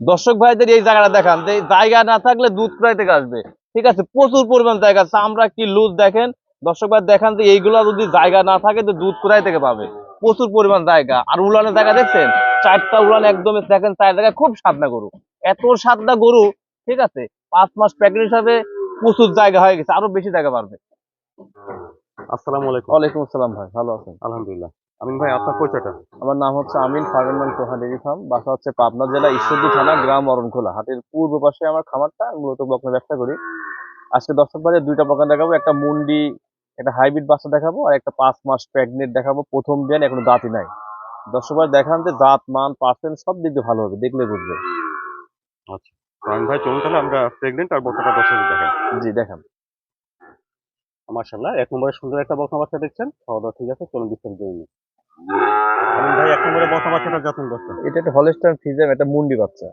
দর্শক ভাইদের এই জায়গাটা দেখান যে জায়গা না থাকলে দুধ ক্রয় থেকে আসবে? ঠিক আছে প্রচুর পরিমাণ জায়গা চামড়া কি লুজ দেখেন? দর্শক ভাই দেখান যে এইগুলো যদি জায়গা না থাকে তো দুধ ক্রয় থেকে পাবে? প্রচুর পরিমাণ জায়গা আর উলানের জায়গা দেখছেন? চারটা উলান একদম দেখেন চার জায়গায় খুব সাদনা গরু এত সাদনা গরু ঠিক আছে? পাঁচ মাস প্যাকেট হিসাবে প্রচুর জায়গা হয়ে গেছে আরও বেশি জায়গা পারবে আসসালামু আলাইকুম। ওয়ালাইকুম আসসালাম ভাই ভালো আছেন? আলহামদুলিল্লাহ। আমিন ভাই আপনার পরিচয়টা? আমার নাম হচ্ছে আমিন ফার্মেন্ট তোহা ডেরি ফার্ম বাসা হচ্ছে পাবনা জেলা ঈশ্বরদী থানা গ্রাম অরণখোলা। হাটের পূর্ব পাশে আমার খামারটা মূলত বকনা ব্যবসা করি। আজকে দর্শক বাজে দুইটা বকনা দেখাবো একটা মুন্ডি একটা হাইব্রিড বাচ্চা দেখাবো আর একটা পাঁচ মাস প্রেগনেন্ট দেখাবো। প্রথম দিন এখনও দাঁতই নাই। দর্শক ভাই দেখান যে দাঁত মান পার্সেন্ট সব দিক দিয়ে ভালো হবে দেখলে বুঝবে তো আমিন ভাই চলুন তাহলে আমরা প্রেগনেন্ট আর দর্শক দেখেন জি দেখান। মার্শাল্লাহ এক নম্বরে সুন্দর একটা বক্তা বাচ্চা দেখছেন। খাওয়া দাওয়া ঠিক আছে চলুন বিস্তারিত ভাই এক নম্বরে বক্তা বাচ্চাটা যত্ন দর্শক এটা একটা হলস্টার ফিজাম একটা মুন্ডি বাচ্চা।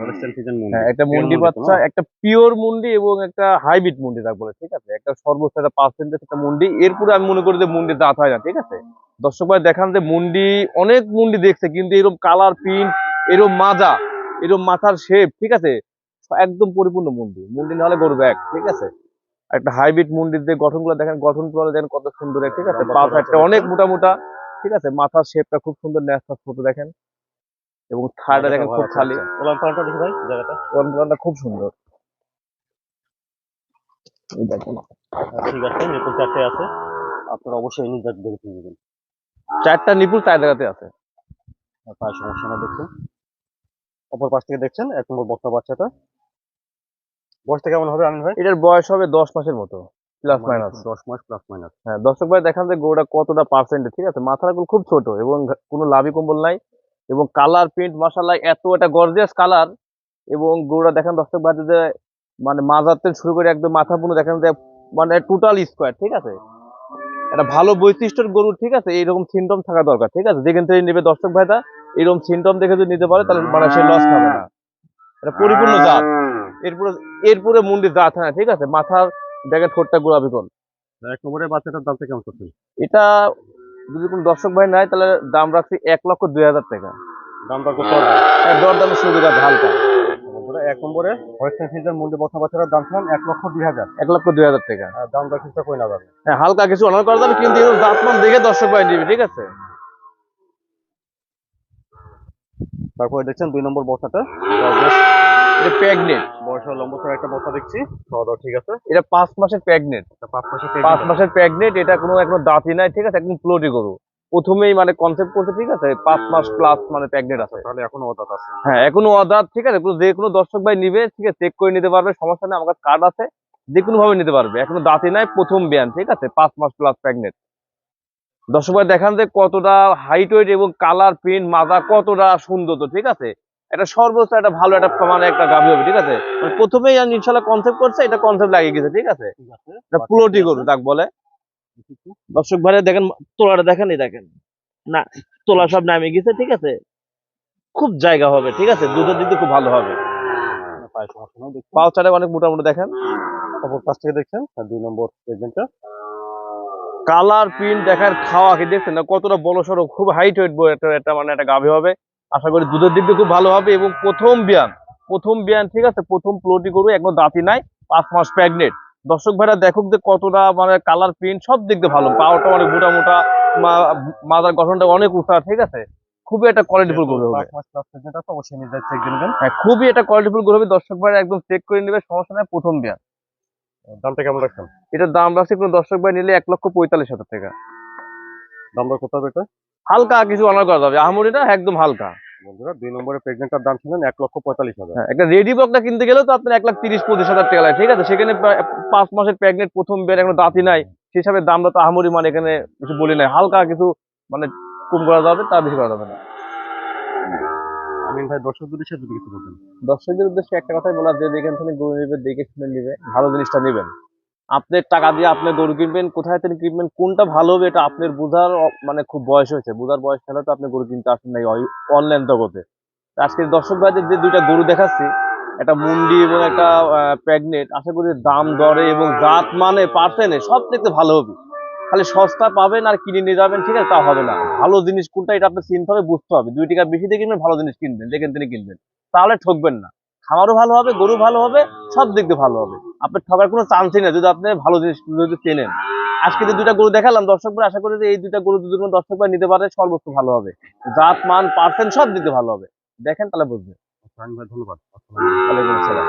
হলস্টেন ফিজন মুন্ডি। হ্যাঁ একটা মুন্ডি মুন্ডি বাচ্চা একটা পিওর মুন্ডি এবং একটা হাইব্রিড মুন্ডি তাক বলে ঠিক আছে? একটা সর্বোচ্চ একটা পার্সেন্টেজ একটা মুন্ডি। এরপরে আমি মনে করি যে মুন্ডি দাঁত হয় না ঠিক আছে? দর্শক ভাই দেখান যে মুন্ডি অনেক মুন্ডি দেখছে কিন্তু এরকম কালার প্রিন্ট এরকম মাজা এরকম মাথার শেপ ঠিক আছে? একদম পরিপূর্ণ মুন্ডি। মুন্ডি না হলে গরু ব্যাগ ঠিক আছে? আর একটা হাইব্রিড মুন্ডির যে গঠনগুলো দেখেন গঠনগুলো দেখেন কত সুন্দর ঠিক আছে? পা একটা অনেক মোটা মোটা। ঠিক আছে মাথার শেপটা খুব সুন্দর ন্যাসটা ছোট দেখেন। এবং থার্ডটা দেখেন খুব খালি। ওলান পালনটা দেখি ভাই জায়গাটা। ওয়ানটা খুব সুন্দর। এই দেখেন। হ্যাঁ, ঠিক আছে নিপুণ চারটে আছে। আপনারা অবশ্যই নিজে দেখে নেবেন। চারটা নিপুল চার জায়গাতে আছে। আর সমস্যা না দেখছেন? অপর পাশ থেকে দেখছেন? এক নম্বর বক্তা বাচ্চাটা। বয়সটা কেমন হবে আমিন ভাই? এটার বয়স হবে দশ মাসের মতো। প্লাস মাইনাস দশ মাস প্লাস মাইনাস। হ্যাঁ দর্শক ভাই দেখান যে গরুটা কতটা পার্সেন্ট ঠিক আছে? মাথার আগুন খুব ছোট এবং কোনো লাভি কম্বল নাই এবং কালার প্রিন্ট মাসাল্লাহ এত একটা গর্জিয়াস কালার এবং গরুটা দেখেন দর্শক ভাই যে মানে মাজার থেকে শুরু করে একদম মাথা পুরো দেখেন যে মানে টোটাল স্কোয়ার ঠিক আছে? একটা ভালো বৈশিষ্ট্যের গরু ঠিক আছে? এইরকম সিমটম থাকা দরকার ঠিক আছে? যেখান থেকে নেবে দর্শক ভাইটা এরকম সিমটম দেখে যদি নিতে পারে তাহলে মানে সে লস খাবে না। এটা পরিপূর্ণ জাত। এরপরে এরপরে মুন্ডির জাত হ্যাঁ ঠিক আছে? মাথার দেখেন ঠোঁটটা গোলাপি কোন। এক নম্বরের বাচ্চাটার দামটা কেমন করছেন? এটা যদি কোনো দর্শক ভাই নাই তাহলে দাম রাখছি এক লক্ষ দুই হাজার টাকা। দামটা কত হবে হ্যাঁ, সুবিধা হালকা এক নম্বরে হোয়াইট ফিজার মন্ডি বক্তা বাচ্চাটার দাম ছিলাম এক লক্ষ দুই হাজার। এক লক্ষ দুই হাজার টাকা। আর দাম দর কিছুটা কই না যাবে। হ্যাঁ হালকা কিছু অনার করা যাবে কিন্তু এরকম দেখে দর্শক ভাই নিবে ঠিক আছে? তারপরে দেখছেন দুই নম্বর এটা প্রেগনেন্ট বয়স লম্বা করে একটা বস্তা দেখছি। খাওয়া দাওয়া ঠিক আছে? এটা পাঁচ মাসের প্রেগনেন্ট পাঁচ মাসে পাঁচ মাসের প্রেগনেন্ট এটা কোনো এখনও দাঁতই নাই ঠিক আছে? একদম প্লোটি গরু। প্রথমেই মানে কনসেপ্ট করতে ঠিক আছে? পাঁচ মাস প্লাস মানে প্রেগনেন্ট আছে। তাহলে এখনও অদাত আছে। হ্যাঁ এখনও অদাত ঠিক আছে? যে কোনো দর্শক ভাই নিবে ঠিক আছে? চেক করে নিতে পারবে সমস্যা নেই আমার কাছে কার্ড আছে। যে কোনো ভাবে নিতে পারবে এখনও দাঁতই নাই প্রথম বিয়ান ঠিক আছে? পাঁচ মাস প্লাস প্রেগনেন্ট দর্শক ভাই দেখান যে কতটা হাইট ওয়েট এবং কালার প্রিন্ট মাজা কতটা সুন্দর তো ঠিক আছে? এটা সর্বোচ্চ একটা ভালো একটা মানে একটা গাভি হবে ঠিক আছে? মানে প্রথমেই ইনশাল্লাহ কনসেপ্ট করছে এটা কনসেপ্ট লাগিয়ে গেছে ঠিক আছে? এটা গরু তাক বলে। দর্শক ভাই দেখেন তোলাটা দেখেন এই দেখেন। না তোলা সব নামে গেছে ঠিক আছে? খুব জায়গা হবে ঠিক আছে? দুধের দিয়ে খুব ভালো হবে। পাও চারে অনেক মোটামুটি দেখেন। অপর পাশ থেকে দেখছেন দুই নম্বর কালার প্রিন্ট দেখার খাওয়া কি দেখছেন? না কতটা বড় সড়ো খুব হাইট ওয়েট একটা মানে একটা গাভী হবে। আশা করি দুধের দিক দিয়ে খুব ভালো হবে এবং প্রথম বিয়ান প্রথম বিয়ান ঠিক আছে? প্রথম প্লটি গরু একদম দাঁতি নাই পাঁচ মাস প্যাগনেট দর্শক ভাইরা দেখুক যে কতটা মানে কালার প্রিন্ট সব দিক দিয়ে ভালো। পাওয়াটা অনেক মোটা মোটা মা- মাদার গঠনটা অনেক উঁচা ঠিক আছে? খুবই একটা কোয়ালিটিফুল গরু হবে। হ্যাঁ খুবই একটা কোয়ালিটিফুল গরু হবে। দর্শক ভাইরা একদম চেক করে নেবে সমস্যা নাই প্রথম বিয়ান দামটা কেমন রাখছেন? এটার দাম রাখছে কোনো দর্শক ভাই নিলে এক লক্ষ পঁয়তাল্লিশ হাজার টাকা। দাম হবে এটা? হালকা কিছু অনার করা যাবে। আহামরি একদম হালকা। বন্ধুরা দুই নম্বরে প্রেগনেন্টটার দাম ছিলেন এক লক্ষ পঁয়তাল্লিশ হাজার। হ্যাঁ, একটা রেডি বকটা কিনতে গেলেও তো আপনার এক লাখ তিরিশ পঁচিশ হাজার টাকা লাগে ঠিক আছে? সেখানে পাঁচ মাসের প্রেগনেন্ট প্রথম বের এখনও দাঁতই নাই। সেই হিসাবে দামটা তো আহামরি মানে এখানে কিছু বলি নাই। হালকা কিছু মানে কম করা যাবে তার বেশি করা যাবে না। আমিন ভাই দর্শকদের উদ্দেশ্যে যদি কিছু বলতেন। দর্শকদের উদ্দেশ্যে একটা কথাই বলা যে যেখান থেকে গরু নেবে দেখে শুনে নেবে ভালো জিনিসটা নেবেন। আপনার টাকা দিয়ে আপনি গরু কিনবেন, কোথায় থেকে কিনবেন, কোনটা ভালো হবে এটা আপনার বোঝার মানে খুব বয়স হয়েছে। বোঝার বয়স হলে তো আপনি গরু কিনতে আসেন নাই অনলাইন জগতে। আজকে দর্শক ভাইদের যে দুইটা গরু দেখাচ্ছি, একটা মুন্ডি এবং একটা প্রেগনেন্ট, আশা করি দাম দরে এবং জাত মানে পার্সেন্টে সব দেখতে ভালো হবে। খালি সস্তা পাবেন আর কিনে নিয়ে যাবেন, ঠিক আছে? তা হবে না। ভালো জিনিস কোনটা এটা আপনি চিনতে হবে বুঝতে হবে। দুই টাকা বেশি দিয়ে কিনবেন, ভালো জিনিস কিনবেন যেখান থেকে কিনবেন। তাহলে ঠকবেন না। খামারও ভালো হবে গরু ভালো হবে সব দিক দিয়ে ভালো হবে। আপনার ঠকার কোনো চান্সই নেই যদি আপনি ভালো জিনিস যদি চেনেন আজকে যে দুটা গরু দেখালাম দর্শক ভাই আশা করি যে এই দুটা গরু দুজন দর্শক ভাই নিতে পারে সর্বোচ্চ ভালো হবে। জাত মান পার্সেন্ট সব দিক দিয়ে ভালো হবে। দেখেন তাহলে বুঝবেন। ধন্যবাদ। ওয়ালাইকুম আসসালাম।